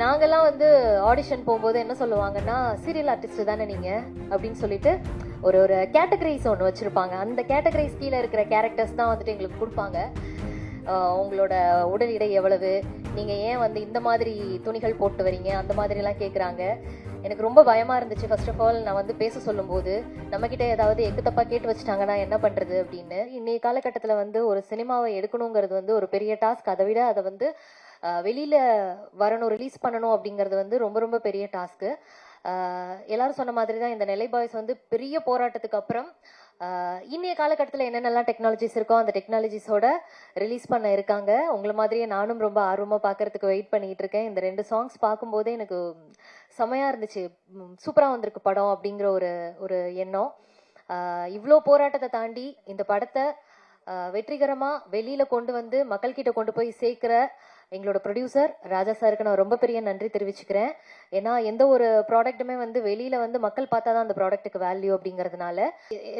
நாங்கள்லாம் வந்து ஆடிஷன் போகும்போது என்ன சொல்லுவாங்கன்னா சீரியல் ஆர்டிஸ்ட் தானே நீங்கள் அப்படின்னு சொல்லிட்டு ஒரு ஒரு கேட்டகரிஸ் ஒன்று வச்சுருப்பாங்க. அந்த கேட்டகரிஸ் கீழே இருக்கிற கேரக்டர்ஸ் தான் வந்துட்டு எங்களுக்கு கொடுப்பாங்க. உங்களோட உடல் எடை எவ்வளவு? நீங்கள் ஏன் வந்து இந்த மாதிரி துணிகள் போட்டு வரீங்க? அந்த மாதிரிலாம் கேட்குறாங்க எனக்கு ரொம்ப பயமா இருந்துச்சு. ஃபர்ஸ்ட் ஆஃப் ஆல் நான் வந்து பேச சொல்லும்போது நம்ம கிட்ட ஏதாவது எக்கு தப்பா கேட்டு வச்சுட்டாங்கன்னா என்ன பண்றது அப்படின்னு. இன்னைய காலகட்டத்தில் வந்து ஒரு சினிமாவை எடுக்கணுங்கிறது வந்து ஒரு பெரிய டாஸ்க் அதை விட அதை வந்து வெளியில் வரணும் ரிலீஸ் பண்ணணும் அப்படிங்கிறது வந்து ரொம்ப ரொம்ப பெரிய டாஸ்க்கு எல்லாரும் சொன்ன மாதிரி தான் இந்த நெல்லை பாய்ஸ் வந்து பெரிய போராட்டத்துக்கு அப்புறம் இன்றைய இன்னைய காலகட்டத்தில் என்னென்னலாம் டெக்னாலஜிஸ் இருக்கோ அந்த டெக்னாலஜிஸோட ரிலீஸ் பண்ண இருக்காங்க. உங்களை மாதிரியே நானும் ரொம்ப ஆர்வமாக பார்க்கறதுக்கு வெயிட் பண்ணிட்டு இருக்கேன். இந்த ரெண்டு சாங்ஸ் பார்க்கும்போதே எனக்கு செமையாக இருந்துச்சு. சூப்பராக வந்திருக்கு படம் அப்படிங்கிற ஒரு ஒரு எண்ணம். இவ்வளோ போராட்டத்தை தாண்டி இந்த படத்தை வெற்றிகரமாக வெளியில் கொண்டு வந்து மக்கள்கிட்ட கொண்டு போய் சேர்க்குற எங்களோட ப்ரொடியூசர் ராஜா சாருக்கு நான் ரொம்ப பெரிய நன்றி தெரிவிச்சுக்கிறேன். ஏன்னா எந்த ஒரு ப்ராடக்ட்டுமே வந்து வெளியில வந்து மக்கள் பார்த்தா தான் அந்த ப்ராடக்ட்டுக்கு வேல்யூ அப்படிங்கிறதுனால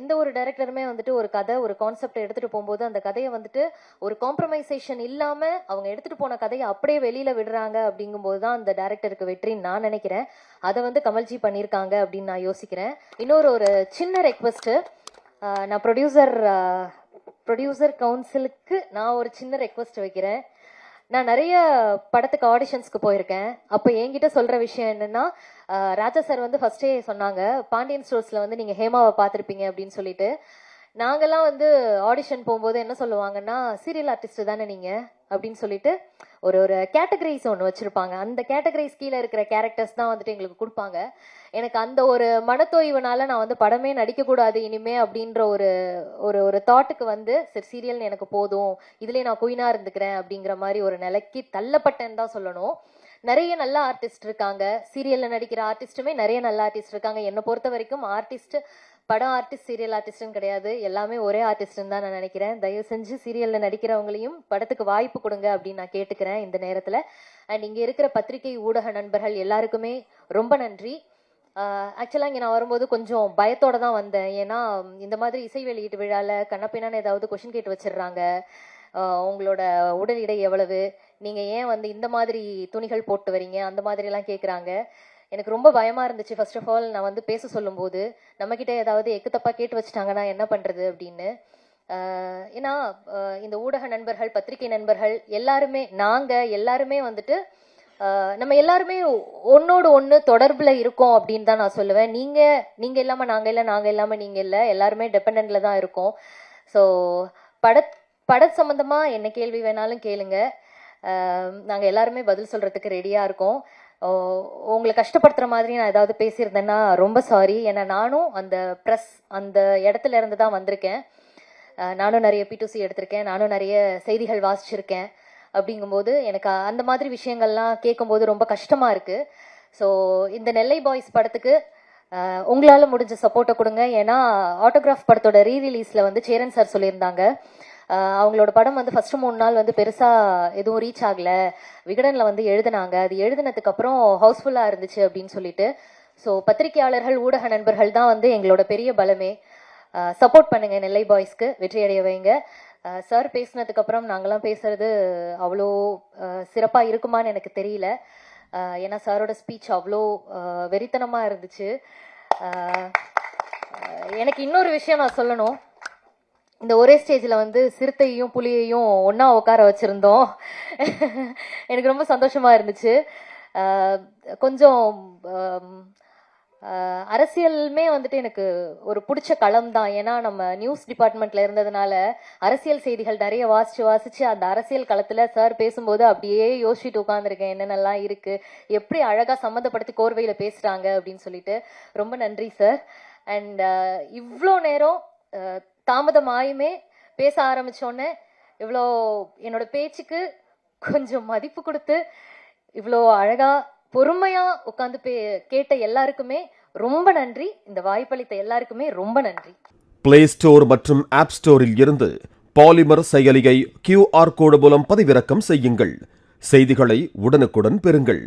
எந்த ஒரு டைரக்டருமே வந்துட்டு ஒரு கதை ஒரு கான்செப்ட் எடுத்துட்டு போகும்போது அந்த கதையை வந்துட்டு ஒரு காம்ப்ரமைசேஷன் இல்லாம அவங்க எடுத்துட்டு போன கதையை அப்படியே வெளியில விடுறாங்க அப்படிங்கும்போது தான் அந்த டைரக்டருக்கு வெற்றின்னு நான் நினைக்கிறேன். அதை வந்து கமல்ஜி பண்ணியிருக்காங்க அப்படின்னு நான் யோசிக்கிறேன். இன்னொரு ஒரு சின்ன ரெக்வஸ்ட் நான் ப்ரொடியூசர் ப்ரொடியூசர் கவுன்சிலுக்கு நான் ஒரு சின்ன ரெக்வஸ்ட் வைக்கிறேன். நான் நிறைய படத்துக்கு ஆடிஷன்ஸ்க்கு போயிருக்கேன். அப்போ என்கிட்ட சொல்ற விஷயம் என்னன்னா ராஜா சார் வந்து ஃபர்ஸ்டே சொன்னாங்க பாண்டியன் ஸ்டோர்ஸ்ல வந்து நீங்க ஹேமாவை பார்த்துருப்பீங்க அப்படின்னு சொல்லிட்டு. நாங்கெல்லாம் வந்து ஆடிஷன் போகும்போது என்ன சொல்லுவாங்கன்னா சீரியல் ஆர்டிஸ்ட் தானே நீங்க? அப்படின்னு சொல்லிட்டு ஒரு ஒரு கேட்டகரிஸ் ஒன்று வச்சிருப்பாங்க. அந்த கேட்டகரிஸ் கீழே இருக்கிற கேரக்டர்ஸ் தான் வந்துட்டு எங்களுக்கு கொடுப்பாங்க. எனக்கு அந்த ஒரு மனத்தோய்வுனால நான் வந்து படமே நடிக்கக்கூடாது இனிமே அப்படின்ற ஒரு ஒரு ஒரு தாட்டுக்கு வந்து சரி சீரியல் எனக்கு போதும். இதுலேயே நான் குயினாக இருந்துக்கிறேன் அப்படிங்கிற மாதிரி ஒரு நிலைக்கு தள்ளப்பட்டேன்னு தான் சொல்லணும். நிறைய நல்ல ஆர்டிஸ்ட் இருக்காங்க. சீரியல்ல நடிக்கிற ஆர்டிஸ்ட்டுமே நிறைய நல்ல ஆர்டிஸ்ட் இருக்காங்க. என்னை பொறுத்த வரைக்கும் ஆர்டிஸ்ட் படம் ஆர்டிஸ்ட் சீரியல் ஆர்டிஸ்ட்னு கிடையாது. எல்லாமே ஒரே ஆர்டிஸ்ட்னு தான் நான் நினைக்கிறேன். தயவு செஞ்சு சீரியல்ல நடிக்கிறவங்களையும் படத்துக்கு வாய்ப்பு கொடுங்க அப்படின்னு நான் கேட்டுக்கிறேன் இந்த நேரத்துல. அண்ட் இங்க இருக்கிற பத்திரிகை ஊடக நண்பர்கள் எல்லாருக்குமே ரொம்ப நன்றி. ஆக்சுவலாக இங்கே நான் வரும்போது கொஞ்சம் பயத்தோட தான் வந்தேன். ஏன்னா இந்த மாதிரி இசை வெளியீட்டு விழால கண்ணப்பின்னான்னு ஏதாவது கொஷின் கேட்டு வச்சிடுறாங்க. உங்களோட உடல் எடை எவ்வளவு? நீங்க ஏன் வந்து இந்த மாதிரி துணிகள் போட்டு வரீங்க? அந்த மாதிரி எல்லாம் கேக்குறாங்க. எனக்கு ரொம்ப பயமா இருந்துச்சு. ஃபர்ஸ்ட் ஆஃப் ஆல் நான் வந்து பேச சொல்லும்போது நம்ம கிட்ட ஏதாவது எக்கு தப்பா கேட்டு வச்சுட்டாங்கன்னா என்ன பண்றது அப்படின்னு. ஏன்னா இந்த ஊடக நண்பர்கள் பத்திரிகை நண்பர்கள் எல்லாருமே நாங்க எல்லாருமே வந்துட்டு நம்ம எல்லாருமே ஒன்னோடு ஒன்று தொடர்பில் இருக்கோம் அப்படின்னு தான் நான் சொல்லுவேன். நீங்கள் நீங்கள் இல்லாமல் நாங்கள் இல்லை நாங்கள் இல்லாமல் நீங்கள் இல்லை எல்லாருமே டெபெண்டில் தான் இருக்கோம். ஸோ பட பட சம்மந்தமாக என்ன கேள்வி வேணாலும் கேளுங்க. நாங்கள் எல்லாருமே பதில் சொல்கிறதுக்கு ரெடியாக இருக்கோம். உங்களை கஷ்டப்படுத்துகிற மாதிரி நான் ஏதாவது பேசியிருந்தேன்னா ரொம்ப சாரி ஏன்னா நானும் அந்த ப்ரெஸ் அந்த இடத்துல இருந்து தான் வந்திருக்கேன். நானும் நிறைய பிடிசி எடுத்திருக்கேன். நானும் நிறைய செய்திகள் வாசிச்சிருக்கேன். அப்படிங்கும்போது எனக்கு அந்த மாதிரி விஷயங்கள்லாம் கேட்கும்போது ரொம்ப கஷ்டமாக இருக்குது ஸோ இந்த நெல்லை பாய்ஸ் படத்துக்கு உங்களால் முடிஞ்ச சப்போர்ட்டை கொடுங்க. ஏன்னா ஆட்டோகிராஃப் படத்தோட ரீ ரிலீஸில் வந்து சேரன் சார் சொல்லியிருந்தாங்க. அவங்களோட படம் வந்து ஃபர்ஸ்ட் மூணு நாள் வந்து பெருசா எதுவும் ரீச் ஆகல. விகடன்ல வந்து எழுதினாங்க. அது எழுதினதுக்கு அப்புறம் ஹவுஸ்ஃபுல்லா இருந்துச்சு அப்படின்னு சொல்லிட்டு. ஸோ பத்திரிகையாளர்கள் ஊடக நண்பர்கள் தான் வந்து எங்களோட பெரிய பலமே. சப்போர்ட் பண்ணுங்க நெல்லை பாய்ஸ்க்கு வெற்றி அடைய வைங்க. சார் பேசினதுக்கு அப்புறம் நாங்கெல்லாம் பேசுறது அவ்வளோ சிறப்பாக சிறப்பா இருக்குமான்னு எனக்கு தெரியல. ஏன்னா சாரோட ஸ்பீச் அவ்வளோ வெறித்தனமாக வெறித்தனமா இருந்துச்சு. எனக்கு இன்னொரு விஷயம் நான் சொல்லணும். இந்த ஒரே ஸ்டேஜில் வந்து சிறுத்தையும் புலியையும் ஒன்றா உட்கார வச்சுருந்தோம். எனக்கு ரொம்ப சந்தோஷமாக இருந்துச்சு. கொஞ்சம் அரசியலுமே வந்துட்டு எனக்கு ஒரு பிடிச்ச களம் தான். ஏன்னா நம்ம நியூஸ் டிபார்ட்மெண்ட்ல இருந்ததுனால அரசியல் செய்திகள் நிறைய வாசிச்சு வாசிச்சு அந்த அரசியல் களத்துல சார் பேசும்போது அப்படியே யோசிச்சுட்டு உட்காந்துருக்கேன் என்னென்னலாம் இருக்கு? எப்படி அழகா சம்மந்தப்படுத்தி கோர்வையில பேசுறாங்க அப்படின்னு சொல்லிட்டு. ரொம்ப நன்றி சார் அண்ட் இவ்வளோ நேரம் தாமதமாயுமே பேச ஆரம்பிச்சோன்னே இவ்வளோ என்னோட பேச்சுக்கு கொஞ்சம் மதிப்பு கொடுத்து இவ்வளோ அழகா பொறுமையா உட்காந்து பே கேட்ட எல்லாருக்குமே ரொம்ப நன்றி. இந்த வாய்ப்பளித்த எல்லாருக்குமே ரொம்ப நன்றி. பிளே ஸ்டோர் மற்றும் ஆப் ஸ்டோரில் இருந்து பாலிமர் செயலியை கியூஆர் கோடு மூலம் பதிவிறக்கம் செய்யுங்கள். செய்திகளை உடனுக்குடன் பெறுங்கள்.